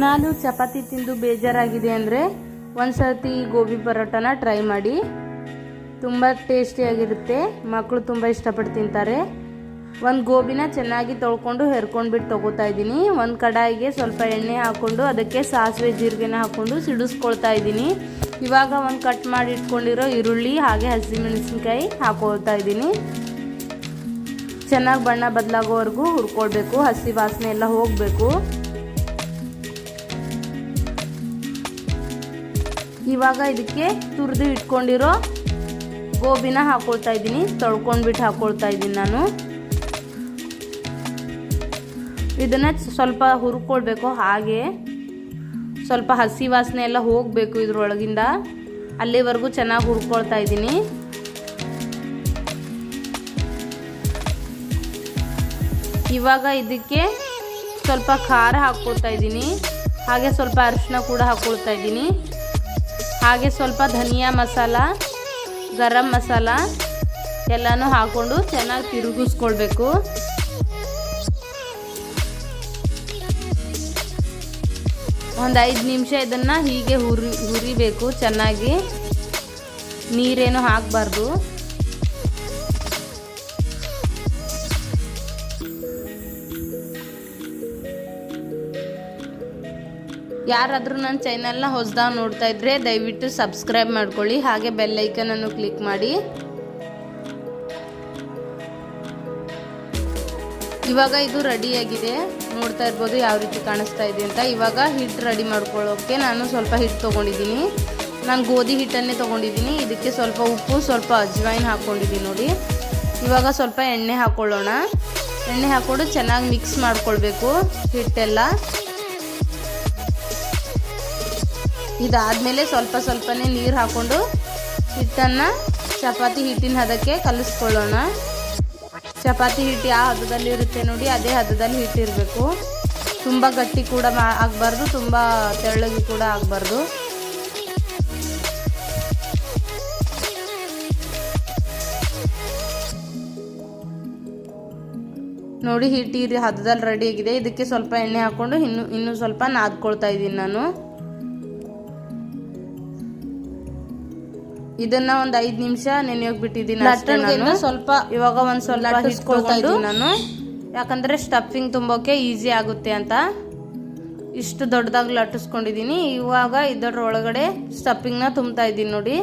ನಾನು ಚಪಾತಿ ತಿಂದು ಬೇಜಾರಾಗಿದೆ ಅಂದರೆ ಒಂದು ಸರ್ತಿ ಗೋಬಿ ಪರೋಟನ ಟ್ರೈ ಮಾಡಿ. ತುಂಬ ಟೇಸ್ಟಿಯಾಗಿರುತ್ತೆ ಮಕ್ಕಳು ತುಂಬ ಇಷ್ಟಪಟ್ಟು ತಿಂತಾರೆ. ಒಂದು ಗೋಬಿನ ಚೆನ್ನಾಗಿ ತೊಳ್ಕೊಂಡು ಹೆರ್ಕೊಂಡ್ಬಿಟ್ಟು ತೊಗೋತಾ ಇದ್ದೀನಿ. ಒಂದು ಕಡಾಯಿಗೆ ಸ್ವಲ್ಪ ಎಣ್ಣೆ ಹಾಕ್ಕೊಂಡು ಅದಕ್ಕೆ ಸಾಸಿವೆ ಜೀರಿಗೆನ ಹಾಕ್ಕೊಂಡು ಸಿಡಿಸ್ಕೊಳ್ತಾ ಇದ್ದೀನಿ. ಇವಾಗ ಒಂದು ಕಟ್ ಮಾಡಿ ಇಟ್ಕೊಂಡಿರೋ ಈರುಳ್ಳಿ ಹಾಗೆ ಹಸಿಮೆಣಸಿನ್ಕಾಯಿ ಹಾಕೊಳ್ತಾ ಇದ್ದೀನಿ. ಚೆನ್ನಾಗಿ ಬಣ್ಣ ಬದಲಾಗೋವರೆಗೂ ಹುರ್ಕೊಳ್ಬೇಕು. ಹಸಿ ವಾಸನೆ ಎಲ್ಲ ಹೋಗಬೇಕು. ಇವಾಗ ಇದಕ್ಕೆ ತುರಿದು ಇಟ್ಕೊಂಡಿರೋ ಗೋಬಿನ ಹಾಕೊಳ್ತಾ ಇದ್ದೀನಿ. ತೊಳ್ಕೊಂಡ್ಬಿಟ್ಟು ಹಾಕೊಳ್ತಾ ಇದ್ದೀನಿ ನಾನು. ಇದನ್ನು ಸ್ವಲ್ಪ ಹುರ್ಕೊಳ್ಬೇಕು. ಹಾಗೆ ಸ್ವಲ್ಪ ಹಸಿ ವಾಸನೆ ಎಲ್ಲ ಹೋಗಬೇಕು ಇದ್ರೊಳಗಿಂದ. ಅಲ್ಲಿವರೆಗೂ ಚೆನ್ನಾಗಿ ಹುರ್ಕೊಳ್ತಾ ಇದ್ದೀನಿ. ಇವಾಗ ಇದಕ್ಕೆ ಸ್ವಲ್ಪ ಖಾರ ಹಾಕ್ಕೊಳ್ತಾ ಇದ್ದೀನಿ. ಹಾಗೆ ಸ್ವಲ್ಪ ಅರಿಶಿನ ಕೂಡ ಹಾಕ್ಕೊಳ್ತಾ ಇದ್ದೀನಿ. ಹಾಗೆ ಸ್ವಲ್ಪ ಧನಿಯಾ ಮಸಾಲ, ಗರಂ ಮಸಾಲ ಎಲ್ಲನೂ ಹಾಕ್ಕೊಂಡು ಚೆನ್ನಾಗಿ ತಿರುಗಿಸ್ಕೊಳ್ಬೇಕು. ಒಂದು ಐದು ನಿಮಿಷ ಇದನ್ನು ಹೀಗೆ ಹುರಿ, ಹುರಿಬೇಕು ಚೆನ್ನಾಗಿ. ನೀರೇನು ಹಾಕಬಾರ್ದು. ಯಾರಾದರೂ ನನ್ನ ಚಾನಲ್ನ ಹೊಸದಾಗಿ ನೋಡ್ತಾ ಇದ್ರೆ ದಯವಿಟ್ಟು ಸಬ್ಸ್ಕ್ರೈಬ್ ಮಾಡ್ಕೊಳ್ಳಿ. ಹಾಗೆ ಬೆಲ್ಲೈಕನನ್ನು ಕ್ಲಿಕ್ ಮಾಡಿ. ಇವಾಗ ಇದು ರೆಡಿಯಾಗಿದೆ ನೋಡ್ತಾ ಇರ್ಬೋದು ಯಾವ ರೀತಿ ಕಾಣಿಸ್ತಾ ಇದೆ ಅಂತ. ಇವಾಗ ಹಿಟ್ಟು ರೆಡಿ ಮಾಡ್ಕೊಳ್ಳೋಕ್ಕೆ ನಾನು ಸ್ವಲ್ಪ ಹಿಟ್ಟು ತೊಗೊಂಡಿದ್ದೀನಿ. ನಾನು ಗೋಧಿ ಹಿಟ್ಟನ್ನೇ ತೊಗೊಂಡಿದ್ದೀನಿ. ಇದಕ್ಕೆ ಸ್ವಲ್ಪ ಉಪ್ಪು, ಸ್ವಲ್ಪ ಅಜ್ವೈನ್ ಹಾಕ್ಕೊಂಡಿದ್ದೀನಿ ನೋಡಿ. ಇವಾಗ ಸ್ವಲ್ಪ ಎಣ್ಣೆ ಹಾಕ್ಕೊಳ್ಳೋಣ ಎಣ್ಣೆ ಹಾಕ್ಕೊಂಡು ಚೆನ್ನಾಗಿ ಮಿಕ್ಸ್ ಮಾಡ್ಕೊಳ್ಬೇಕು ಹಿಟ್ಟೆಲ್ಲ. ಇದಾದಮೇಲೆ ಸ್ವಲ್ಪ ಸ್ವಲ್ಪನೇ ನೀರು ಹಾಕ್ಕೊಂಡು ಹಿಟ್ಟನ್ನು ಚಪಾತಿ ಹಿಟ್ಟಿನ ಹದಕ್ಕೆ ಕಲಿಸ್ಕೊಳ್ಳೋಣ. ಚಪಾತಿ ಹಿಟ್ಟು ಯಾವ ಹದದಲ್ಲಿ ಇರುತ್ತೆ ನೋಡಿ, ಅದೇ ಹದದಲ್ಲಿ ಹಿಟ್ಟಿರಬೇಕು. ತುಂಬ ಗಟ್ಟಿ ಕೂಡ ಮಾ ಆಗಬಾರ್ದು, ತುಂಬ ತೆಳ್ಳಗೆ ಕೂಡ ಆಗಬಾರ್ದು. ನೋಡಿ, ಹಿಟ್ಟು ಈ ಹದದಲ್ಲಿ ರೆಡಿ ಆಗಿದೆ. ಇದಕ್ಕೆ ಸ್ವಲ್ಪ ಎಣ್ಣೆ ಹಾಕ್ಕೊಂಡು ಇನ್ನು ಇನ್ನೂ ಸ್ವಲ್ಪ ನಾದ್ಕೊಳ್ತಾ ಇದ್ದೀನಿ ನಾನು. ಇದನ್ನ ಒಂದು ಐದ್ ನಿಮಿಷ ನೆನೆಯೋಗ್ ಬಿಟ್ಟಿದ್ದೀನಿ ಸ್ವಲ್ಪ ಇವಾಗ ಒಂದ್ ಸ್ವಲ್ಪ ಹಿಟ್ಕೊಳ್ತಾ ಇದ್ದೀನಿ. ನಾನು. ಯಾಕಂದ್ರೆ ಸ್ಟಫಿಂಗ್ ತುಂಬೋಕೆ ಈಸಿ ಆಗುತ್ತೆ ಅಂತ. ಇಷ್ಟು ದೊಡ್ಡದಾಗಿ ಲಟ್ಟಿಸ್ಕೊಂಡಿದ್ದೀನಿ. ಇವಾಗ ಇದರ ಒಳಗಡೆ ಸ್ಟಫಿಂಗ್ನ ತುಂಬ್ತಾ ಇದ್ದೀನಿ ನೋಡಿ.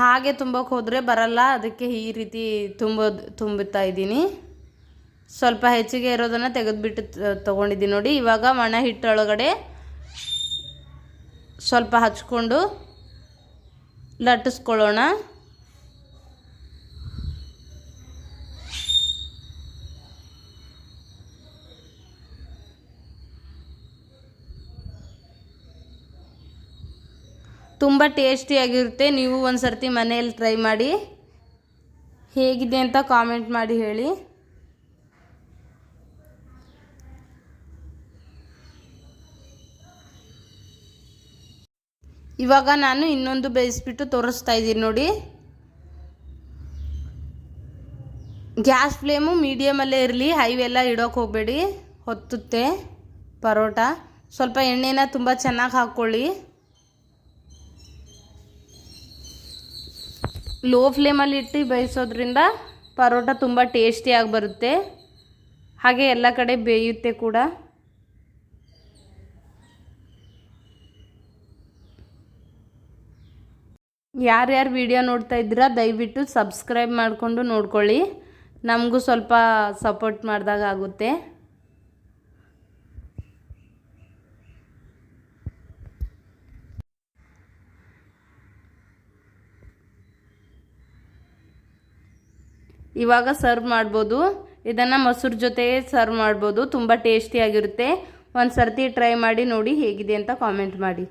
ಹಾಗೆ ತುಂಬೋಕೆ ಹೋದ್ರೆ ಬರಲ್ಲ. ಅದಕ್ಕೆ ಈ ರೀತಿ ತುಂಬೋದು ತುಂಬುತ್ತಾ ಇದ್ದೀನಿ. ಸ್ವಲ್ಪ ಹೆಚ್ಚಿಗೆ ಇರೋದನ್ನು ತೆಗೆದುಬಿಟ್ಟು ತೊಗೊಂಡಿದ್ದೀನಿ ನೋಡಿ. ಇವಾಗ ಮಣ ಹಿಟ್ಟೊಳಗಡೆ ಸ್ವಲ್ಪ ಹಚ್ಕೊಂಡು ಲಟ್ಟಿಸ್ಕೊಳ್ಳೋಣ. ತುಂಬ ಟೇಸ್ಟಿಯಾಗಿರುತ್ತೆ ನೀವು ಒಂದು ಸರ್ತಿ ಮನೆಯಲ್ಲಿ ಟ್ರೈ ಮಾಡಿ. ಹೇಗಿದೆ ಅಂತ ಕಾಮೆಂಟ್ ಮಾಡಿ ಹೇಳಿ. ಇವಾಗ ನಾನು ಇನ್ನೊಂದು ಬೇಯಿಸ್ಬಿಟ್ಟು ತೋರಿಸ್ತಾ ಇದ್ದೀನಿ ನೋಡಿ. ಗ್ಯಾಸ್ ಫ್ಲೇಮು ಮೀಡಿಯಮಲ್ಲೇ ಇರಲಿ ಹೈವೆಲ್ಲ ಇಡೋಕೆ ಹೋಗಬೇಡಿ, ಹೊತ್ತುತ್ತೆ ಪರೋಟ. ಸ್ವಲ್ಪ ಎಣ್ಣೆನ ತುಂಬ ಚೆನ್ನಾಗಿ ಹಾಕ್ಕೊಳ್ಳಿ. ಲೋ ಫ್ಲೇಮಲ್ಲಿ ಇಟ್ಟು ಬೇಯಿಸೋದ್ರಿಂದ ಪರೋಟ ತುಂಬ ಟೇಸ್ಟಿಯಾಗಿ ಬರುತ್ತೆ. ಹಾಗೆ ಎಲ್ಲ ಕಡೆ ಬೇಯುತ್ತೆ ಕೂಡ. ಯಾರ್ಯಾರು ವಿಡಿಯೋ ನೋಡ್ತಾ ಇದ್ದೀರಾ, ದಯವಿಟ್ಟು ಸಬ್ಸ್ಕ್ರೈಬ್ ಮಾಡಿಕೊಂಡು ನೋಡ್ಕೊಳ್ಳಿ. ನಮಗೂ ಸ್ವಲ್ಪ ಸಪೋರ್ಟ್ ಮಾಡಿದಾಗ ಆಗುತ್ತೆ. ಇವಾಗ ಸರ್ವ್ ಮಾಡ್ಬೋದು. ಇದನ್ನು ಮೊಸರು ಜೊತೆ ಸರ್ವ್ ಮಾಡ್ಬೋದು. ತುಂಬ ಟೇಸ್ಟಿಯಾಗಿರುತ್ತೆ ಒಂದು ಸರ್ತಿ ಟ್ರೈ ಮಾಡಿ ನೋಡಿ ಹೇಗಿದೆ ಅಂತ ಕಾಮೆಂಟ್ ಮಾಡಿ.